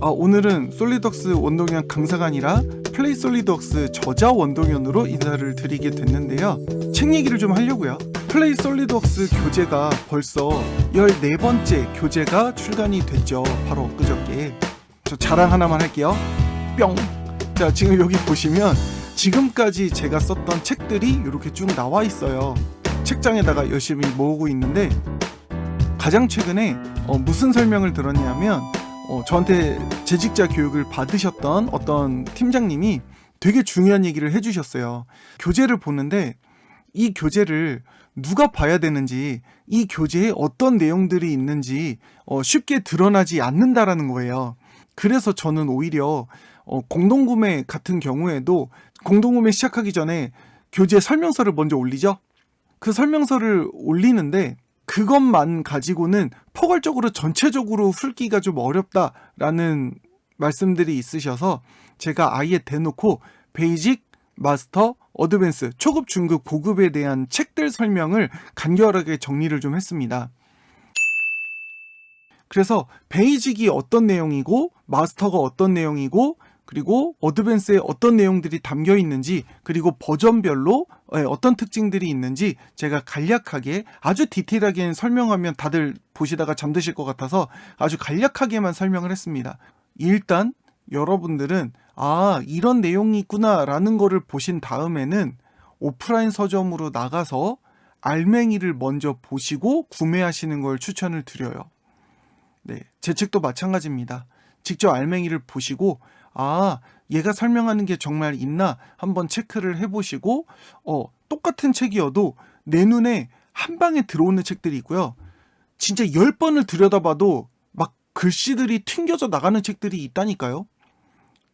아, 오늘은 솔리덕스 원동현 강사가 아니라 플레이 솔리덕스 저자 원동현으로 인사를 드리게 됐는데요. 책 얘기를 좀 하려고요. 플레이 솔리덕스 교재가 벌써 14번째 교재가 출간이 됐죠. 바로 엊그저께. 저 자랑 하나만 할게요. 뿅! 자, 지금 여기 보시면 지금까지 제가 썼던 책들이 이렇게 쭉 나와 있어요. 책장에다가 열심히 모으고 있는데 가장 최근에 어, 무슨 설명을 들었냐면 어, 저한테 재직자 교육을 받으셨던 어떤 팀장님이 되게 중요한 얘기를 해주셨어요. 교재를 보는데 이 교재를 누가 봐야 되는지 이 교재에 어떤 내용들이 있는지 어, 쉽게 드러나지 않는다라는 거예요. 그래서 저는 오히려 어, 공동구매 같은 경우에도 공동구매 시작하기 전에 교재 설명서를 먼저 올리죠. 그 설명서를 올리는데 그것만 가지고는 포괄적으로 전체적으로 훑기가 좀 어렵다라는 말씀들이 있으셔서 제가 아예 대놓고 베이직, 마스터, 어드밴스, 초급, 중급, 고급에 대한 책들 설명을 간결하게 정리를 좀 했습니다. 그래서 베이직이 어떤 내용이고 마스터가 어떤 내용이고 그리고 어드밴스에 어떤 내용들이 담겨 있는지 그리고 버전별로 예, 어떤 특징들이 있는지 제가 간략하게 아주 디테일하게 설명하면 다들 보시다가 잠드실 것 같아서 아주 간략하게만 설명을 했습니다. 일단 여러분들은 아 이런 내용이 있구나라는 거를 보신 다음에는 오프라인 서점으로 나가서 알맹이를 먼저 보시고 구매하시는 걸 추천을 드려요. 네, 제 책도 마찬가지입니다. 직접 알맹이를 보시고 아, 얘가 설명하는 게 정말 있나 한번 체크를 해보시고, 어, 똑같은 책이어도 내 눈에 한 방에 들어오는 책들이 있고요. 진짜 열 번을 들여다봐도 막 글씨들이 튕겨져 나가는 책들이 있다니까요.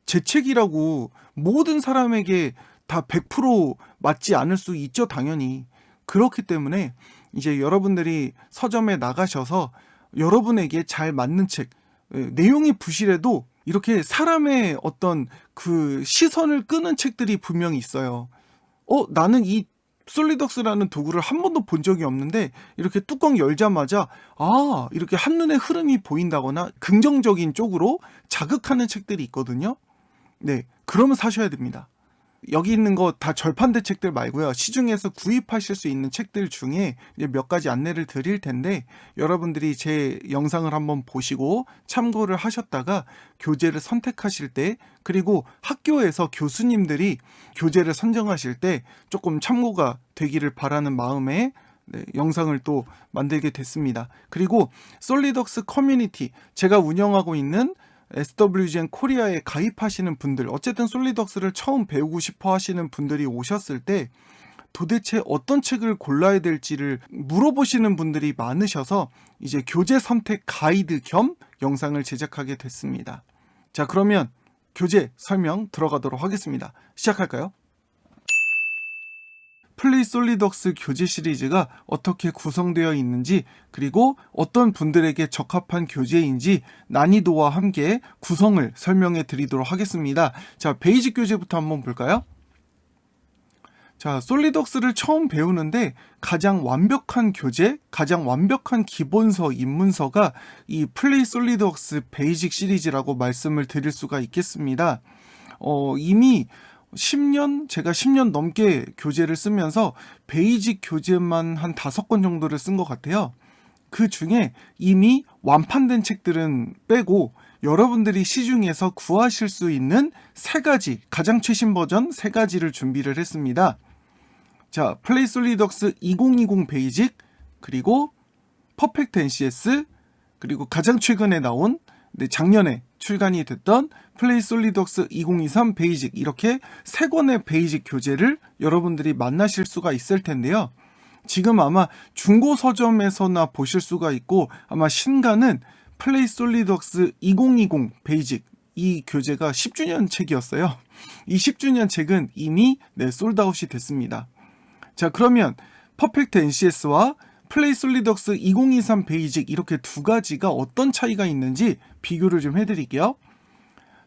제 책이라고 모든 사람에게 다 100% 맞지 않을 수 있죠, 당연히. 그렇기 때문에 이제 여러분들이 서점에 나가셔서 여러분에게 잘 맞는 책, 예, 내용이 부실해도 이렇게 사람의 어떤 그 시선을 끄는 책들이 분명히 있어요. 어, 나는 이 솔리덕스라는 도구를 한 번도 본 적이 없는데 이렇게 뚜껑 열자마자 아, 이렇게 한눈에 흐름이 보인다거나 긍정적인 쪽으로 자극하는 책들이 있거든요. 네, 그러면 사셔야 됩니다. 여기 있는 거 다 절판 대 책들 말고요. 시중에서 구입하실 수 있는 책들 중에 이제 몇 가지 안내를 드릴 텐데 여러분들이 제 영상을 한번 보시고 참고를 하셨다가 교재를 선택하실 때 그리고 학교에서 교수님들이 교재를 선정하실 때 조금 참고가 되기를 바라는 마음에 네, 영상을 또 만들게 됐습니다. 그리고 솔리덕스 커뮤니티 제가 운영하고 있는 SWGN 코리아에 가입하시는 분들, 어쨌든 솔리덕스를 처음 배우고 싶어 하시는 분들이 오셨을 때 도대체 어떤 책을 골라야 될지를 물어보시는 분들이 많으셔서 이제 교재 선택 가이드 겸 영상을 제작하게 됐습니다. 자, 그러면 교재 설명 들어가도록 하겠습니다. 시작할까요? 플레이 솔리덕스 교재 시리즈가 어떻게 구성되어 있는지 그리고 어떤 분들에게 적합한 교재인지 난이도와 함께 구성을 설명해 드리도록 하겠습니다. 자, 베이직 교재부터 한번 볼까요? 자, 솔리덕스를 처음 배우는데 가장 완벽한 교재, 가장 완벽한 기본서, 입문서가 이 플레이 솔리덕스 베이직 시리즈라고 말씀을 드릴 수가 있겠습니다. 어, 이미 10년, 제가 10년 넘게 교재를 쓰면서 베이직 교재만 한 5권 정도를 쓴 것 같아요. 그 중에 이미 완판된 책들은 빼고 여러분들이 시중에서 구하실 수 있는 세 가지, 가장 최신 버전 세 가지를 준비를 했습니다. 자, 플레이 솔리덕스 2020 베이직, 그리고 퍼펙트 NCS, 그리고 가장 최근에 나온 네, 작년에 출간이 됐던 플레이 솔리덕스 2023 베이직 이렇게 세 권의 베이직 교재를 여러분들이 만나실 수가 있을 텐데요. 지금 아마 중고 서점에서나 보실 수가 있고 아마 신간은 플레이 솔리덕스 2020 베이직 이 교재가 10주년 책이었어요. 이 10주년 책은 이미 네, 솔드아웃이 됐습니다. 자, 그러면 퍼펙트 NCS와 플레이 솔리덕스 2023 베이직 이렇게 두 가지가 어떤 차이가 있는지 비교를 좀 해드릴게요.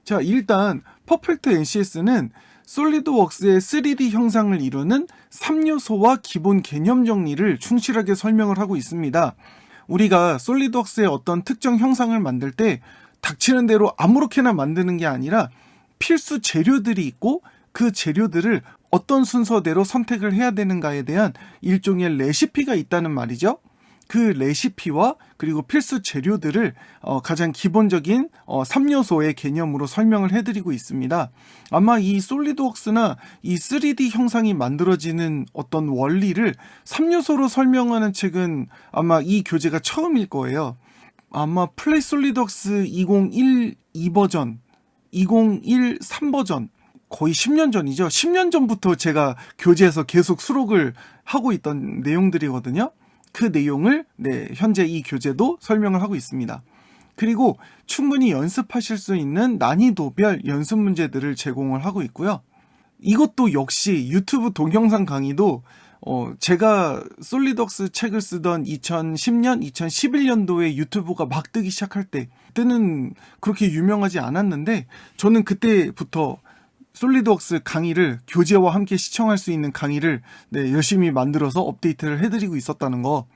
자, 일단 퍼펙트 NCS는 솔리드웍스의 3D 형상을 이루는 3요소와 기본 개념 정리를 충실하게 설명을 하고 있습니다. 우리가 솔리드웍스의 어떤 특정 형상을 만들 때 닥치는 대로 아무렇게나 만드는 게 아니라 필수 재료들이 있고 그 재료들을 어떤 순서대로 선택을 해야 되는가에 대한 일종의 레시피가 있다는 말이죠. 그 레시피와 그리고 필수 재료들을 어, 가장 기본적인 어, 3요소의 개념으로 설명을 해드리고 있습니다. 아마 이 솔리드웍스나 이 3D 형상이 만들어지는 어떤 원리를 3요소로 설명하는 책은 아마 이 교재가 처음일 거예요. 아마 플레이 솔리드웍스 2012 버전, 2013 버전 거의 10년 전이죠. 10년 전부터 제가 교재에서 계속 수록을 하고 있던 내용들이거든요. 그 내용을 네, 현재 이 교재도 설명을 하고 있습니다. 그리고 충분히 연습하실 수 있는 난이도별 연습 문제들을 제공을 하고 있고요. 이것도 역시 유튜브 동영상 강의도 어, 제가 솔리덕스 책을 쓰던 2010년, 2011년도에 유튜브가 막 뜨기 시작할 때, 그때는 그렇게 유명하지 않았는데, 저는 그때부터 솔리드웍스 강의를 교재와 함께 시청할 수 있는 강의를 네, 열심히 만들어서 업데이트를 해드리고 있었다는 거.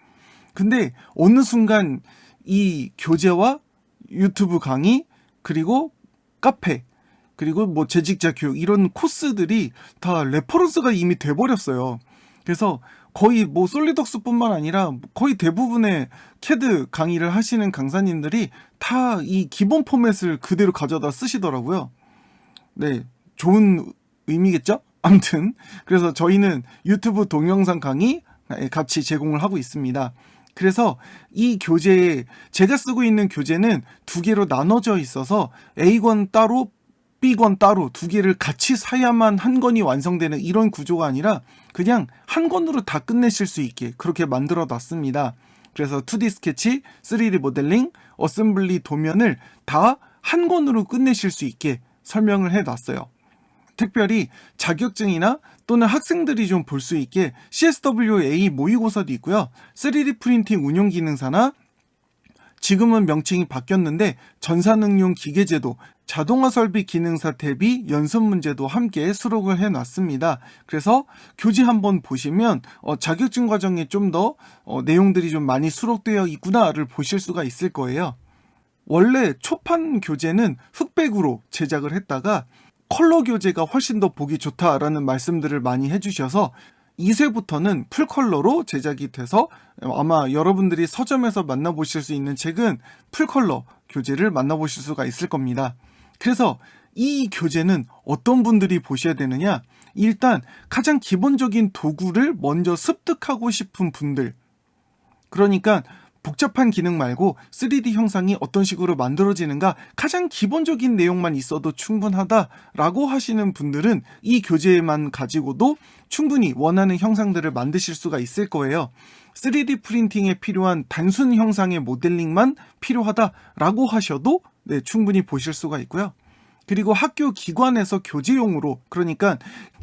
근데 어느 순간 이 교재와 유튜브 강의 그리고 카페 그리고 뭐 재직자 교육 이런 코스들이 다 레퍼런스가 이미 돼버렸어요. 그래서 거의 뭐 솔리덕스뿐만 아니라 거의 대부분의 캐드 강의를 하시는 강사님들이 다 이 기본 포맷을 그대로 가져다 쓰시더라고요. 네, 좋은 의미겠죠? 아무튼 그래서 저희는 유튜브 동영상 강의 같이 제공을 하고 있습니다. 그래서 이 교재에 제가 쓰고 있는 교재는 두 개로 나눠져 있어서 A권 따로 B권 따로 두 개를 같이 사야만 한 권이 완성되는 이런 구조가 아니라 그냥 한 권으로 다 끝내실 수 있게 그렇게 만들어 놨습니다. 그래서 2D 스케치, 3D 모델링, 어셈블리 도면을 다 한 권으로 끝내실 수 있게 설명을 해 놨어요. 특별히 자격증이나 또는 학생들이 좀 볼 수 있게 CSWA 모의고사도 있고요. 3D 프린팅 운용 기능사나 지금은 명칭이 바뀌었는데 전산응용 기계제도, 자동화 설비 기능사 대비 연습 문제도 함께 수록을 해놨습니다. 그래서 교재 한번 보시면 어, 자격증 과정에 좀 더 어, 내용들이 좀 많이 수록되어 있구나를 보실 수가 있을 거예요. 원래 초판 교재는 흑백으로 제작을 했다가 컬러 교재가 훨씬 더 보기 좋다라는 말씀들을 많이 해주셔서 2세부터는 풀컬러로 제작이 돼서 아마 여러분들이 서점에서 만나보실 수 있는 책은 풀컬러 교재를 만나보실 수가 있을 겁니다. 그래서 이 교재는 어떤 분들이 보셔야 되느냐? 일단 가장 기본적인 도구를 먼저 습득하고 싶은 분들. 그러니까 복잡한 기능 말고 3D 형상이 어떤 식으로 만들어지는가 가장 기본적인 내용만 있어도 충분하다라고 하시는 분들은 이 교재만 가지고도 충분히 원하는 형상들을 만드실 수가 있을 거예요. 3D 프린팅에 필요한 단순 형상의 모델링만 필요하다라고 하셔도 네, 충분히 보실 수가 있고요. 그리고 학교 기관에서 교재용으로 그러니까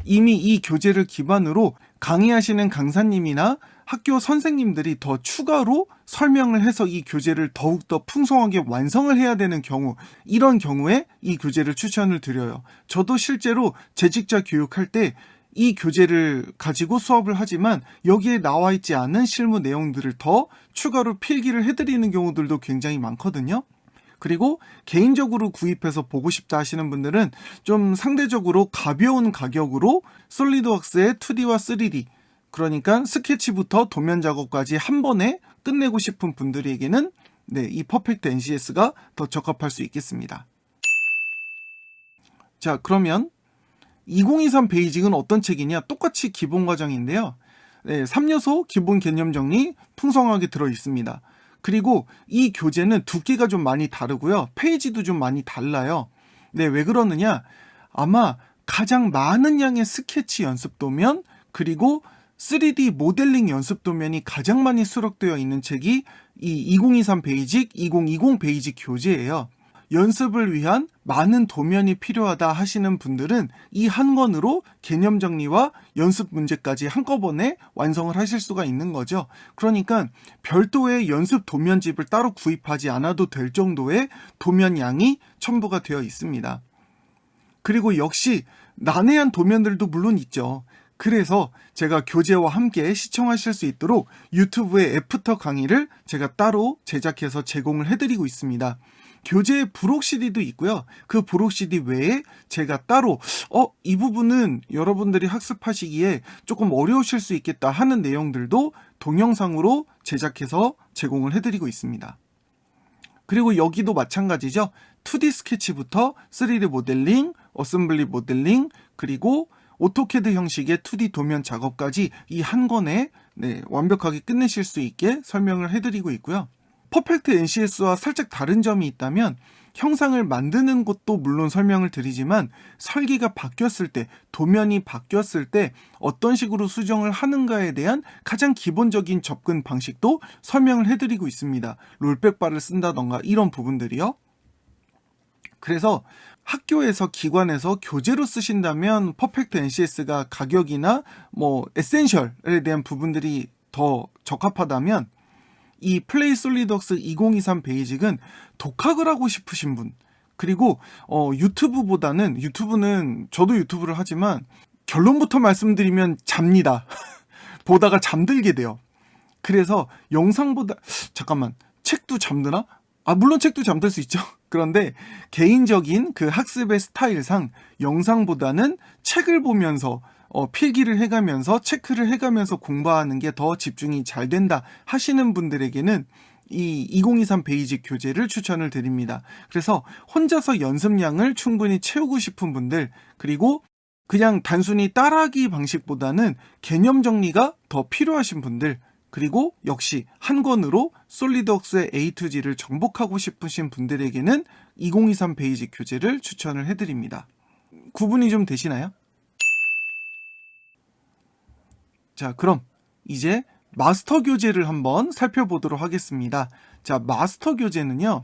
이미 이 교재를 기반으로 강의하시는 강사님이나 학교 선생님들이 더 추가로 설명을 해서 이 교재를 더욱더 풍성하게 완성을 해야 되는 경우, 이런 경우에 이 교재를 추천을 드려요. 저도 실제로 재직자 교육할 때 이 교재를 가지고 수업을 하지만 여기에 나와 있지 않은 실무 내용들을 더 추가로 필기를 해드리는 경우들도 굉장히 많거든요. 그리고 개인적으로 구입해서 보고 싶다 하시는 분들은 좀 상대적으로 가벼운 가격으로 솔리드웍스의 2D와 3D 그러니까 스케치부터 도면 작업까지 한 번에 끝내고 싶은 분들에게는 네, 이 퍼펙트 NCS가 더 적합할 수 있겠습니다. 자, 그러면 2023 베이직은 어떤 책이냐? 똑같이 기본 과정인데요. 네, 3요소 기본 개념 정리 풍성하게 들어 있습니다. 그리고 이 교재는 두께가 좀 많이 다르고요. 페이지도 좀 많이 달라요. 네, 왜 그러느냐? 아마 가장 많은 양의 스케치 연습 도면 그리고 3D 모델링 연습 도면이 가장 많이 수록되어 있는 책이 이 2023 베이직, 2020 베이직 교재예요. 연습을 위한 많은 도면이 필요하다 하시는 분들은 이 한 권으로 개념 정리와 연습 문제까지 한꺼번에 완성을 하실 수가 있는 거죠. 그러니까 별도의 연습 도면집을 따로 구입하지 않아도 될 정도의 도면 양이 첨부가 되어 있습니다. 그리고 역시 난해한 도면들도 물론 있죠. 그래서 제가 교재와 함께 시청하실 수 있도록 유튜브의 애프터 강의를 제가 따로 제작해서 제공을 해드리고 있습니다. 교재 부록 CD도 있고요. 그 부록 CD 외에 제가 따로 어, 이 부분은 여러분들이 학습하시기에 조금 어려우실 수 있겠다 하는 내용들도 동영상으로 제작해서 제공을 해드리고 있습니다. 그리고 여기도 마찬가지죠. 2D 스케치부터 3D 모델링, 어셈블리 모델링, 그리고 오토캐드 형식의 2D 도면 작업까지 이 한 권에 네, 완벽하게 끝내실 수 있게 설명을 해드리고 있고요. 퍼펙트 NCS와 살짝 다른 점이 있다면 형상을 만드는 것도 물론 설명을 드리지만 설계가 바뀌었을 때, 도면이 바뀌었을 때 어떤 식으로 수정을 하는가에 대한 가장 기본적인 접근 방식도 설명을 해드리고 있습니다. 롤백바를 쓴다던가 이런 부분들이요. 그래서 학교에서 기관에서 교재로 쓰신다면 퍼펙트 NCS가 가격이나 뭐 에센셜에 대한 부분들이 더 적합하다면 이 플레이 솔리덕스 2023 베이직은 독학을 하고 싶으신 분 그리고 어, 유튜브보다는 유튜브는 저도 유튜브를 하지만 결론부터 말씀드리면 잡니다. 보다가 잠들게 돼요. 그래서 영상보다 잠깐만 책도 잠드나? 아 물론 책도 잠들 수 있죠. 그런데 개인적인 그 학습의 스타일상 영상보다는 책을 보면서 어, 필기를 해가면서 체크를 해가면서 공부하는 게 더 집중이 잘 된다 하시는 분들에게는 이 2023 베이직 교재를 추천을 드립니다. 그래서 혼자서 연습량을 충분히 채우고 싶은 분들, 그리고 그냥 단순히 따라하기 방식보다는 개념 정리가 더 필요하신 분들, 그리고 역시 한 권으로 솔리드웍스의 A to G를 정복하고 싶으신 분들에게는 2023 베이직 교재를 추천을 해드립니다. 구분이 좀 되시나요? 자, 그럼 이제 마스터 교재를 한번 살펴보도록 하겠습니다. 자, 마스터 교재는요.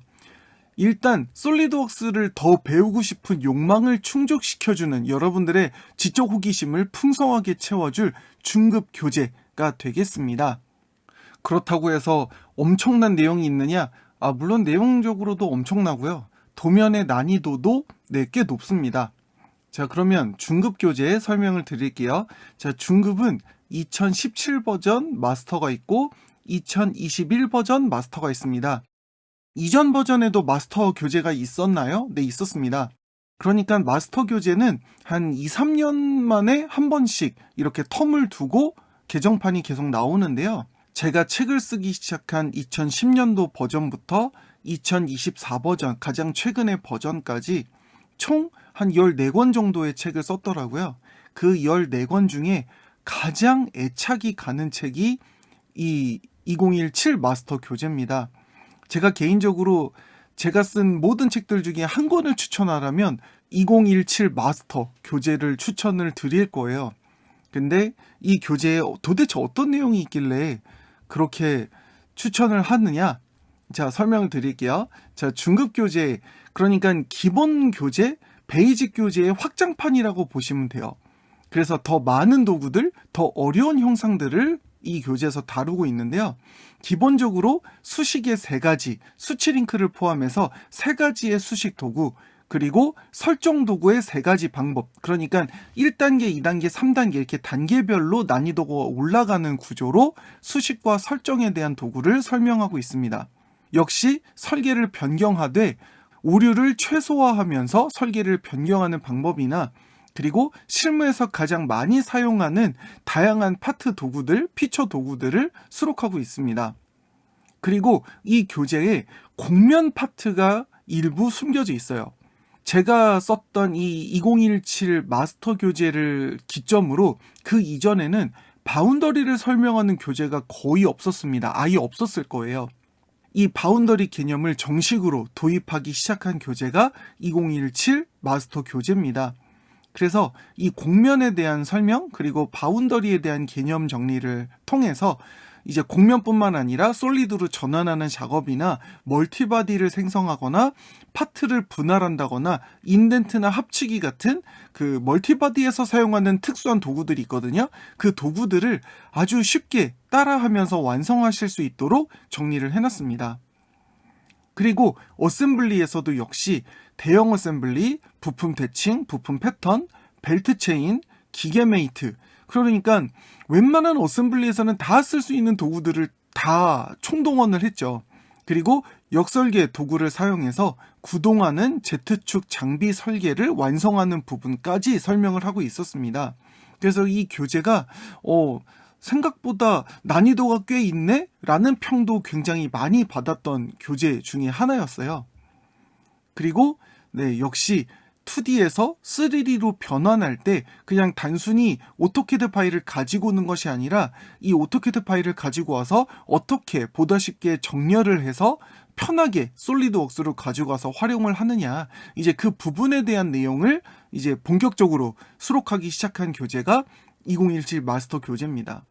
일단 솔리드웍스를 더 배우고 싶은 욕망을 충족시켜주는 여러분들의 지적 호기심을 풍성하게 채워줄 중급 교재가 되겠습니다. 그렇다고 해서 엄청난 내용이 있느냐? 아, 물론 내용적으로도 엄청나고요. 도면의 난이도도 네, 꽤 높습니다. 자, 그러면 중급 교재 설명을 드릴게요. 자, 중급은 2017 버전 마스터가 있고 2021 버전 마스터가 있습니다. 이전 버전에도 마스터 교재가 있었나요? 네, 있었습니다. 그러니까 마스터 교재는 한 2, 3년 만에 한 번씩 이렇게 텀을 두고 개정판이 계속 나오는데요. 제가 책을 쓰기 시작한 2010년도 버전부터 2024 버전, 가장 최근의 버전까지 총 한 14권 정도의 책을 썼더라고요. 그 14권 중에 가장 애착이 가는 책이 이 2017 마스터 교재입니다. 제가 개인적으로 제가 쓴 모든 책들 중에 한 권을 추천하라면 2017 마스터 교재를 추천을 드릴 거예요. 근데 이 교재에 도대체 어떤 내용이 있길래 그렇게 추천을 하느냐? 자, 설명을 드릴게요. 자, 중급 교재, 그러니까 기본 교재, 베이직 교재의 확장판이라고 보시면 돼요. 그래서 더 많은 도구들, 더 어려운 형상들을 이 교재에서 다루고 있는데요. 기본적으로 수식의 세 가지, 수치 링크를 포함해서 세 가지의 수식 도구, 그리고 설정 도구의 세 가지 방법. 그러니까 1단계, 2단계, 3단계 이렇게 단계별로 난이도가 올라가는 구조로 수식과 설정에 대한 도구를 설명하고 있습니다. 역시 설계를 변경하되 오류를 최소화하면서 설계를 변경하는 방법이나 그리고 실무에서 가장 많이 사용하는 다양한 파트 도구들, 피처 도구들을 수록하고 있습니다. 그리고 이 교재에 공면 파트가 일부 숨겨져 있어요. 제가 썼던 이 2017 마스터 교재를 기점으로 그 이전에는 바운더리를 설명하는 교재가 거의 없었습니다. 아예 없었을 거예요. 이 바운더리 개념을 정식으로 도입하기 시작한 교재가 2017 마스터 교재입니다. 그래서 이 공면에 대한 설명 그리고 바운더리에 대한 개념 정리를 통해서 이제 공면뿐만 아니라 솔리드로 전환하는 작업이나 멀티바디를 생성하거나 파트를 분할한다거나 인덴트나 합치기 같은 그 멀티바디에서 사용하는 특수한 도구들이 있거든요. 그 도구들을 아주 쉽게 따라하면서 완성하실 수 있도록 정리를 해놨습니다. 그리고 어셈블리에서도 역시 대형 어셈블리, 부품 대칭, 부품 패턴, 벨트 체인, 기계 메이트. 그러니까 웬만한 어셈블리에서는 다 쓸 수 있는 도구들을 다 총동원을 했죠. 그리고 역설계 도구를 사용해서 구동하는 Z축 장비 설계를 완성하는 부분까지 설명을 하고 있었습니다. 그래서 이 교재가 어 생각보다 난이도가 꽤 있네? 라는 평도 굉장히 많이 받았던 교재 중에 하나였어요. 그리고 네, 역시 2D에서 3D로 변환할 때 그냥 단순히 오토캐드 파일을 가지고 오는 것이 아니라 이 오토캐드 파일을 가지고 와서 어떻게 보다 쉽게 정렬을 해서 편하게 솔리드웍스로 가지고 와서 활용을 하느냐 이제 그 부분에 대한 내용을 이제 본격적으로 수록하기 시작한 교재가 2017 마스터 교재입니다.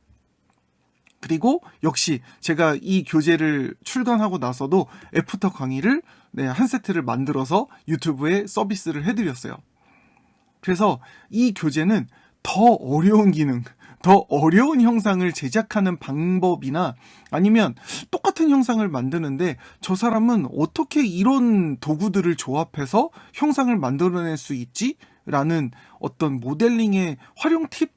그리고 역시 제가 이 교재를 출간하고 나서도 애프터 강의를 네, 한 세트를 만들어서 유튜브에 서비스를 해드렸어요. 그래서 이 교재는 더 어려운 기능, 더 어려운 형상을 제작하는 방법이나 아니면 똑같은 형상을 만드는데 저 사람은 어떻게 이런 도구들을 조합해서 형상을 만들어낼 수 있지? 라는 어떤 모델링의 활용 팁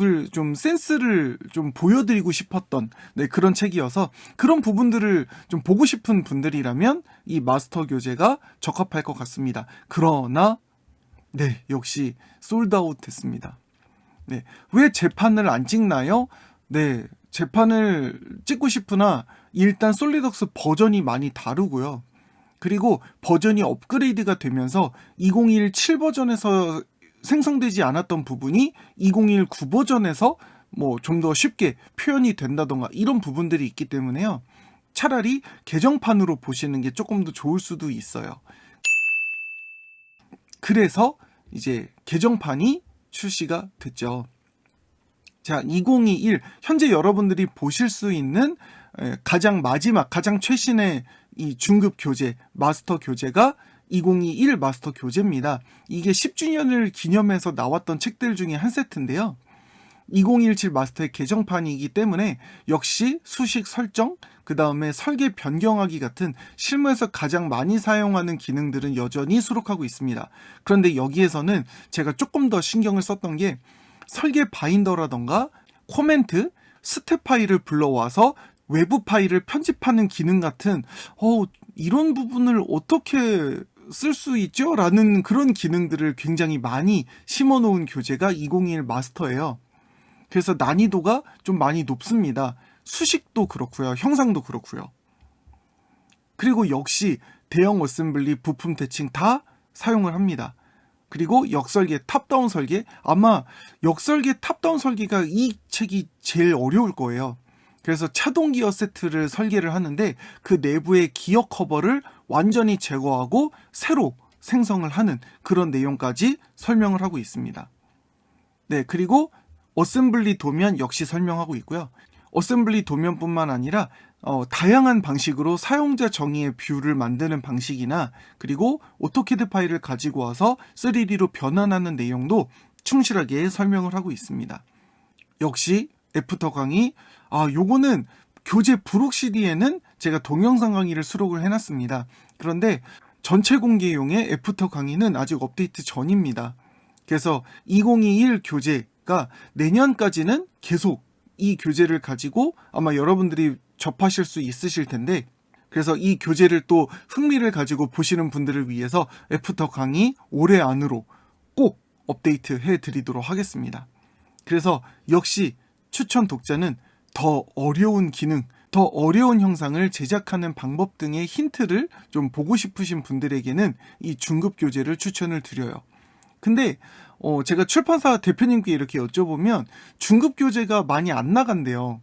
을좀 센스를 좀 보여드리고 싶었던 네, 그런 책이어서 그런 부분들을 좀 보고 싶은 분들이라면 이 마스터 교재가 적합할 것 같습니다. 그러나 네, 역시 솔드아웃 됐습니다. 네. 왜 재판을 안 찍나요? 네. 재판을 찍고 싶으나 일단 솔리덕스 버전이 많이 다르고요. 그리고 버전이 업그레이드가 되면서 2017 버전에서 생성되지 않았던 부분이 2019 버전에서 뭐 좀 더 쉽게 표현이 된다던가 이런 부분들이 있기 때문에요. 차라리 개정판으로 보시는 게 조금 더 좋을 수도 있어요. 그래서 이제 개정판이 출시가 됐죠. 자, 2021 현재 여러분들이 보실 수 있는 에, 가장 마지막 가장 최신의 이 중급 교재 마스터 교재가 2021 마스터 교재입니다. 이게 10주년을 기념해서 나왔던 책들 중에 한 세트인데요. 2017 마스터의 개정판이기 때문에 역시 수식 설정, 그 다음에 설계 변경하기 같은 실무에서 가장 많이 사용하는 기능들은 여전히 수록하고 있습니다. 그런데 여기에서는 제가 조금 더 신경을 썼던 게 설계 바인더라던가 코멘트, 스텝 파일을 불러와서 외부 파일을 편집하는 기능 같은 어 이런 부분을 어떻게 쓸 수 있죠? 라는 그런 기능들을 굉장히 많이 심어 놓은 교재가 2021 마스터예요. 그래서 난이도가 좀 많이 높습니다. 수식도 그렇고요. 형상도 그렇고요. 그리고 역시 대형 어셈블리 부품 대칭 다 사용을 합니다. 그리고 역설계 탑다운 설계 아마 역설계 탑다운 설계가 이 책이 제일 어려울 거예요. 그래서 차동 기어 세트를 설계를 하는데 그 내부의 기어 커버를 완전히 제거하고 새로 생성을 하는 그런 내용까지 설명을 하고 있습니다. 네, 그리고 어셈블리 도면 역시 설명하고 있고요. 어셈블리 도면뿐만 아니라 어, 다양한 방식으로 사용자 정의의 뷰를 만드는 방식이나 그리고 오토캐드 파일을 가지고 와서 3D로 변환하는 내용도 충실하게 설명을 하고 있습니다. 역시 애프터 강의 아 요거는 교재 부록 CD에는 제가 동영상 강의를 수록을 해놨습니다. 그런데 전체 공개용의 애프터 강의는 아직 업데이트 전입니다. 그래서 2021 교재가 내년까지는 계속 이 교재를 가지고 아마 여러분들이 접하실 수 있으실 텐데 그래서 이 교재를 또 흥미를 가지고 보시는 분들을 위해서 애프터 강의 올해 안으로 꼭 업데이트 해 드리도록 하겠습니다. 그래서 역시 추천 독자는 더 어려운 기능, 더 어려운 형상을 제작하는 방법 등의 힌트를 좀 보고 싶으신 분들에게는 이 중급 교재를 추천을 드려요. 근데 어, 제가 출판사 대표님께 이렇게 여쭤보면 중급 교재가 많이 안 나간대요.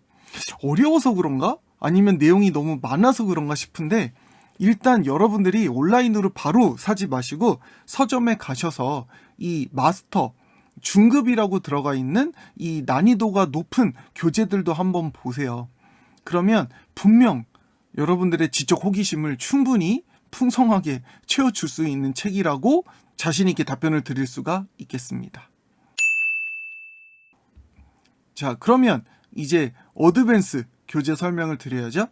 어려워서 그런가? 아니면 내용이 너무 많아서 그런가 싶은데 일단 여러분들이 온라인으로 바로 사지 마시고 서점에 가셔서 이 마스터 중급이라고 들어가 있는 이 난이도가 높은 교재들도 한번 보세요. 그러면 분명 여러분들의 지적 호기심을 충분히 풍성하게 채워줄 수 있는 책이라고 자신있게 답변을 드릴 수가 있겠습니다. 자, 그러면 이제 어드밴스 교재 설명을 드려야죠.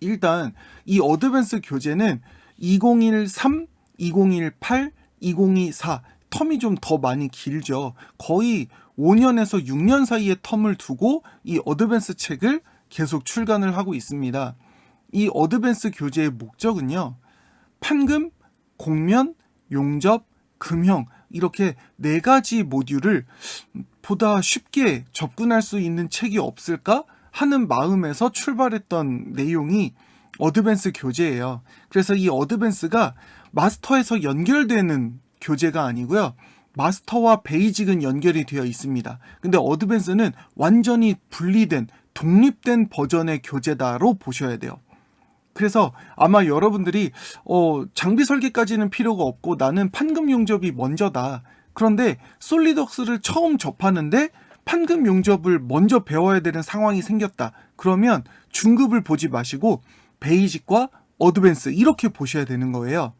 일단 이 어드밴스 교재는 2013, 2018, 2024 텀이 좀 더 많이 길죠. 거의 5년에서 6년 사이의 텀을 두고 이 어드밴스 책을 계속 출간을 하고 있습니다. 이 어드밴스 교재의 목적은요. 판금, 공면, 용접, 금형 이렇게 네 가지 모듈을 보다 쉽게 접근할 수 있는 책이 없을까 하는 마음에서 출발했던 내용이 어드밴스 교재예요. 그래서 이 어드밴스가 마스터에서 연결되는 교재가 아니고요. 마스터와 베이직은 연결이 되어 있습니다. 근데 어드밴스는 완전히 분리된 독립된 버전의 교재다로 보셔야 돼요. 그래서 아마 여러분들이 어, 장비 설계까지는 필요가 없고 나는 판금 용접이 먼저다. 그런데 솔리덕스를 처음 접하는데 판금 용접을 먼저 배워야 되는 상황이 생겼다. 그러면 중급을 보지 마시고 베이직과 어드밴스 이렇게 보셔야 되는 거예요.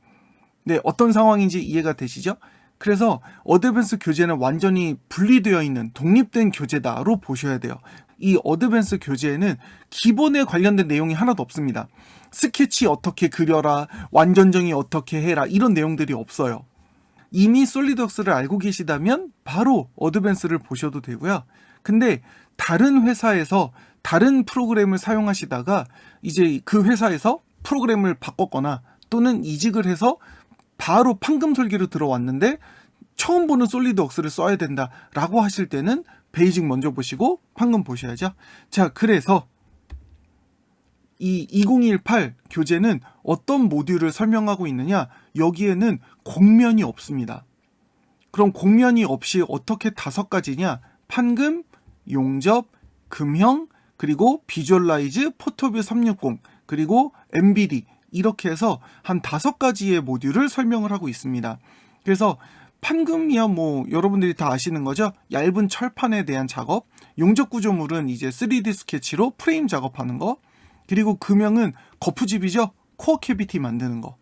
네, 어떤 상황인지 이해가 되시죠? 그래서 어드밴스 교재는 완전히 분리되어 있는 독립된 교재다로 보셔야 돼요. 이 어드밴스 교재에는 기본에 관련된 내용이 하나도 없습니다. 스케치 어떻게 그려라, 완전정의 어떻게 해라, 이런 내용들이 없어요. 이미 솔리덕스를 알고 계시다면 바로 어드밴스를 보셔도 되고요. 근데 다른 회사에서 다른 프로그램을 사용하시다가 이제 그 회사에서 프로그램을 바꿨거나 또는 이직을 해서 바로 판금 설계로 들어왔는데 처음 보는 솔리드웍스를 써야 된다라고 하실 때는 베이직 먼저 보시고 판금 보셔야죠. 자, 그래서 이 2018 교재는 어떤 모듈을 설명하고 있느냐? 여기에는 공면이 없습니다. 그럼 공면이 없이 어떻게 다섯 가지냐? 판금, 용접, 금형, 그리고 비주얼라이즈, 포토뷰 360, 그리고 MBD 이렇게 해서 한 다섯 가지의 모듈을 설명을 하고 있습니다. 그래서 판금이야 뭐 여러분들이 다 아시는 거죠. 얇은 철판에 대한 작업, 용접 구조물은 이제 3D 스케치로 프레임 작업하는 거, 그리고 금형은 거푸집이죠. 코어 캐비티 만드는 거.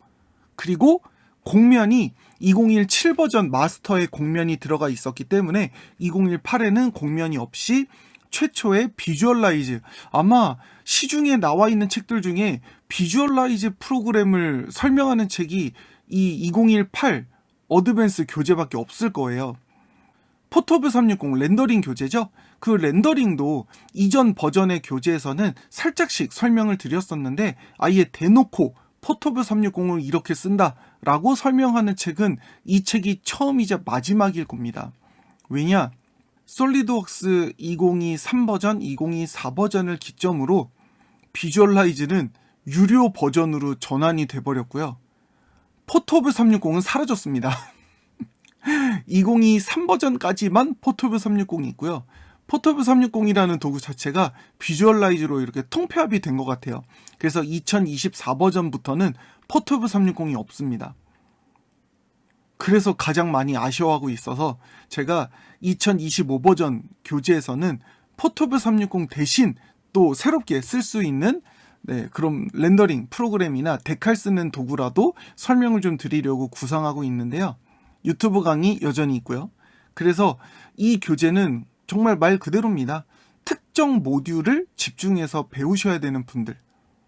그리고 공면이 2017 버전 마스터에 공면이 들어가 있었기 때문에 2018에는 공면이 없이 최초의 비주얼라이즈 아마 시중에 나와 있는 책들 중에 비주얼라이즈 프로그램을 설명하는 책이 이 2018 어드밴스 교재밖에 없을 거예요. 포토뷰 360 렌더링 교재죠. 그 렌더링도 이전 버전의 교재에서는 살짝씩 설명을 드렸었는데 아예 대놓고 포토뷰 360을 이렇게 쓴다라고 설명하는 책은 이 책이 처음이자 마지막일 겁니다. 왜냐? 솔리드웍스 2023 버전, 2024 버전을 기점으로 비주얼라이즈는 유료 버전으로 전환이 돼버렸고요. 포토뷰 360은 사라졌습니다. 2023 버전까지만 포토뷰 360이 있고요. 포토뷰 360이라는 도구 자체가 비주얼라이즈로 이렇게 통폐합이 된 것 같아요. 그래서 2024 버전부터는 포토뷰 360이 없습니다. 그래서 가장 많이 아쉬워하고 있어서 제가 2025 버전 교재에서는 포토뷰 360 대신 또 새롭게 쓸 수 있는 네, 그럼 렌더링 프로그램이나 데칼 쓰는 도구라도 설명을 좀 드리려고 구상하고 있는데요. 유튜브 강의 여전히 있고요. 그래서 이 교재는 정말 말 그대로입니다. 특정 모듈을 집중해서 배우셔야 되는 분들.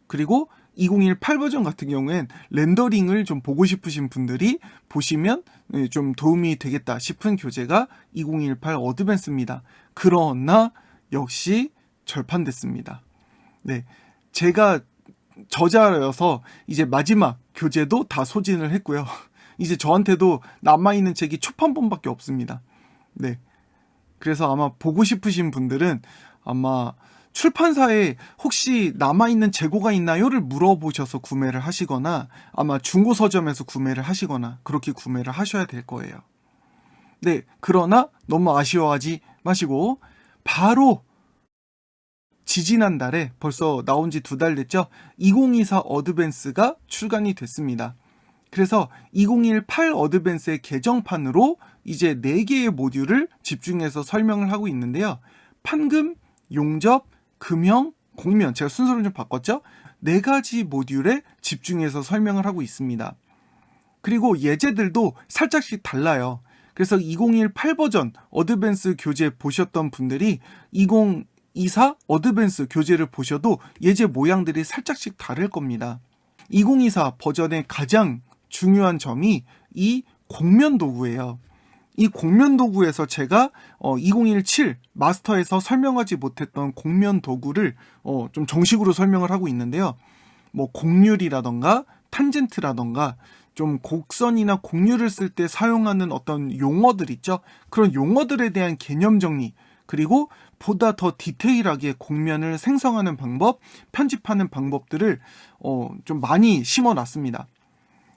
그리고 2018 버전 같은 경우엔 렌더링을 좀 보고 싶으신 분들이 보시면 네, 좀 도움이 되겠다 싶은 교재가 2018 어드밴스입니다. 그러나 역시 절판됐습니다. 네. 제가 저자여서 이제 마지막 교재도 다 소진을 했고요. 이제 저한테도 남아있는 책이 초판본밖에 없습니다. 네. 그래서 아마 보고 싶으신 분들은 아마 출판사에 혹시 남아있는 재고가 있나요를 물어보셔서 구매를 하시거나 아마 중고 서점에서 구매를 하시거나 그렇게 구매를 하셔야 될 거예요. 네, 그러나 너무 아쉬워하지 마시고 바로 지지난달에 벌써 나온 지 두 달 됐죠? 2024 어드밴스가 출간이 됐습니다. 그래서 2018 어드밴스의 개정판으로 이제 4개의 모듈을 집중해서 설명을 하고 있는데요. 판금, 용접, 금형, 공면 제가 순서를 좀 바꿨죠? 네 가지 모듈에 집중해서 설명을 하고 있습니다. 그리고 예제들도 살짝씩 달라요. 그래서 2018 버전 어드밴스 교재 보셨던 분들이 2024 어드밴스 교재를 보셔도 예제 모양들이 살짝씩 다를 겁니다. 2024 버전의 가장 중요한 점이 이 공면 도구예요. 이 공면 도구에서 제가 어, 2017 마스터에서 설명하지 못했던 공면 도구를 어, 좀 정식으로 설명을 하고 있는데요. 뭐 곡률이라던가 탄젠트라던가 좀 곡선이나 곡률을 쓸 때 사용하는 어떤 용어들 있죠. 그런 용어들에 대한 개념 정리 그리고 보다 더 디테일하게 곡면을 생성하는 방법, 편집하는 방법들을 어, 좀 많이 심어 놨습니다.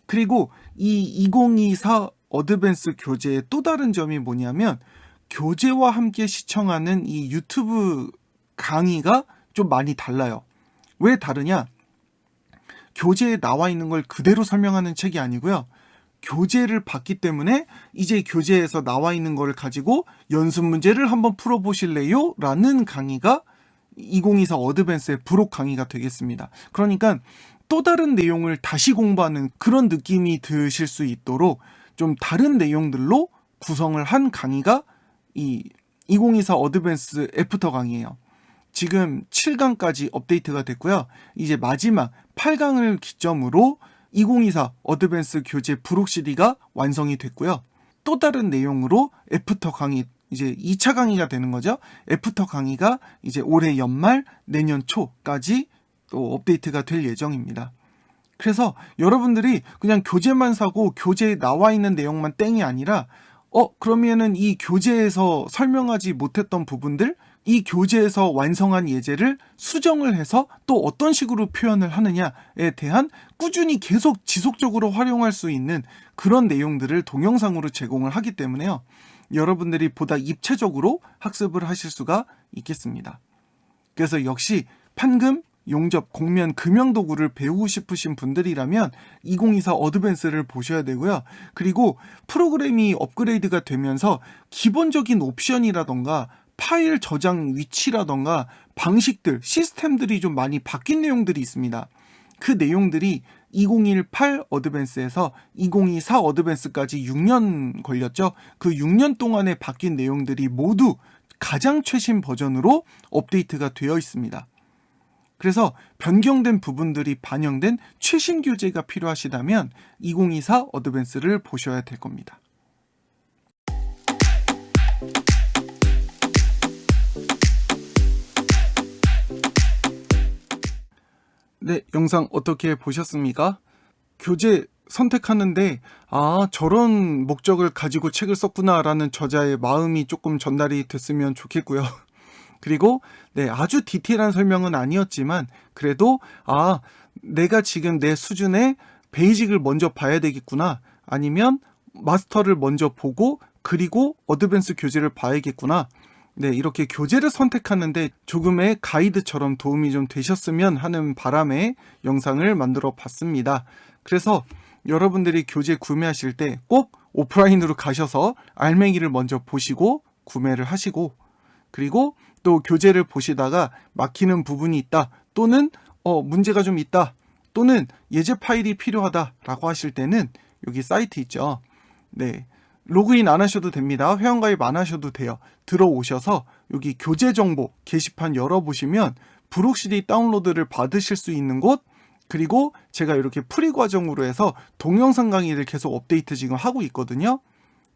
그리고 이 2024 어드밴스 교재의 또 다른 점이 뭐냐면 교재와 함께 시청하는 이 유튜브 강의가 좀 많이 달라요. 왜 다르냐? 교재에 나와 있는 걸 그대로 설명하는 책이 아니고요. 교재를 봤기 때문에 이제 교재에서 나와 있는 걸 가지고 연습 문제를 한번 풀어 보실래요? 라는 강의가 2024 어드밴스의 부록 강의가 되겠습니다. 그러니까 또 다른 내용을 다시 공부하는 그런 느낌이 드실 수 있도록 좀 다른 내용들로 구성을 한 강의가 이 2024 어드밴스 애프터 강의예요. 지금 7강까지 업데이트가 됐고요. 이제 마지막 8강을 기점으로 2024 어드밴스 교재 부록 CD가 완성이 됐고요. 또 다른 내용으로 애프터 강의 이제 2차 강의가 되는 거죠. 애프터 강의가 이제 올해 연말 내년 초까지 또 업데이트가 될 예정입니다. 그래서 여러분들이 그냥 교재만 사고 교재에 나와 있는 내용만 땡이 아니라 어 그러면은 이 교재에서 설명하지 못했던 부분들 이 교재에서 완성한 예제를 수정을 해서 또 어떤 식으로 표현을 하느냐에 대한 꾸준히 계속 지속적으로 활용할 수 있는 그런 내용들을 동영상으로 제공을 하기 때문에요. 여러분들이 보다 입체적으로 학습을 하실 수가 있겠습니다. 그래서 역시 판금, 용접, 공면, 금형 도구를 배우고 싶으신 분들이라면 2024 어드밴스를 보셔야 되고요. 그리고 프로그램이 업그레이드가 되면서 기본적인 옵션이라던가 파일 저장 위치라던가 방식들, 시스템들이 좀 많이 바뀐 내용들이 있습니다. 그 내용들이 2018 어드밴스에서 2024 어드밴스까지 6년 걸렸죠. 그 6년 동안에 바뀐 내용들이 모두 가장 최신 버전으로 업데이트가 되어 있습니다. 그래서 변경된 부분들이 반영된 최신 교재가 필요하시다면 2024 어드밴스를 보셔야 될 겁니다. 네, 영상 어떻게 보셨습니까? 교재 선택하는데, 아, 저런 목적을 가지고 책을 썼구나라는 저자의 마음이 조금 전달이 됐으면 좋겠고요. 그리고, 네, 아주 디테일한 설명은 아니었지만, 그래도, 아, 내가 지금 내 수준의 베이직을 먼저 봐야 되겠구나. 아니면 마스터를 먼저 보고, 그리고 어드밴스 교재를 봐야겠구나. 네, 이렇게 교재를 선택하는데 조금의 가이드처럼 도움이 좀 되셨으면 하는 바람에 영상을 만들어 봤습니다. 그래서 여러분들이 교재 구매하실 때 꼭 오프라인으로 가셔서 알맹이를 먼저 보시고 구매를 하시고 그리고 또 교재를 보시다가 막히는 부분이 있다 또는 어 문제가 좀 있다 또는 예제 파일이 필요하다라고 하실 때는 여기 사이트 있죠. 네. 로그인 안 하셔도 됩니다. 회원가입 안 하셔도 돼요. 들어오셔서 여기 교재 정보 게시판 열어보시면 브록시디 다운로드를 받으실 수 있는 곳 그리고 제가 이렇게 프리 과정으로 해서 동영상 강의를 계속 업데이트 지금 하고 있거든요.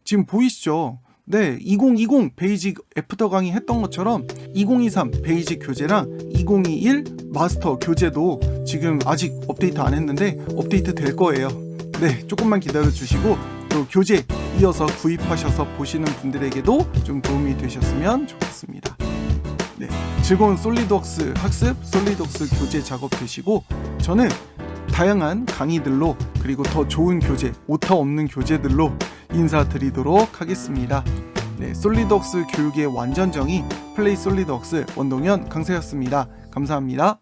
지금 보이시죠? 네, 2020 베이직 애프터 강의 했던 것처럼 2023 베이직 교재랑 2021 마스터 교재도 지금 아직 업데이트 안 했는데 업데이트 될 거예요. 네, 조금만 기다려 주시고 또 교재 이어서 구입하셔서 보시는 분들에게도 좀 도움이 되셨으면 좋겠습니다. 네, 즐거운 솔리드웍스 학습, 솔리드웍스 교재 작업 되시고 저는 다양한 강의들로 그리고 더 좋은 교재, 오타 없는 교재들로 인사드리도록 하겠습니다. 네, 솔리드웍스 교육의 완전정의 플레이 솔리드웍스 원동현 강세였습니다. 감사합니다.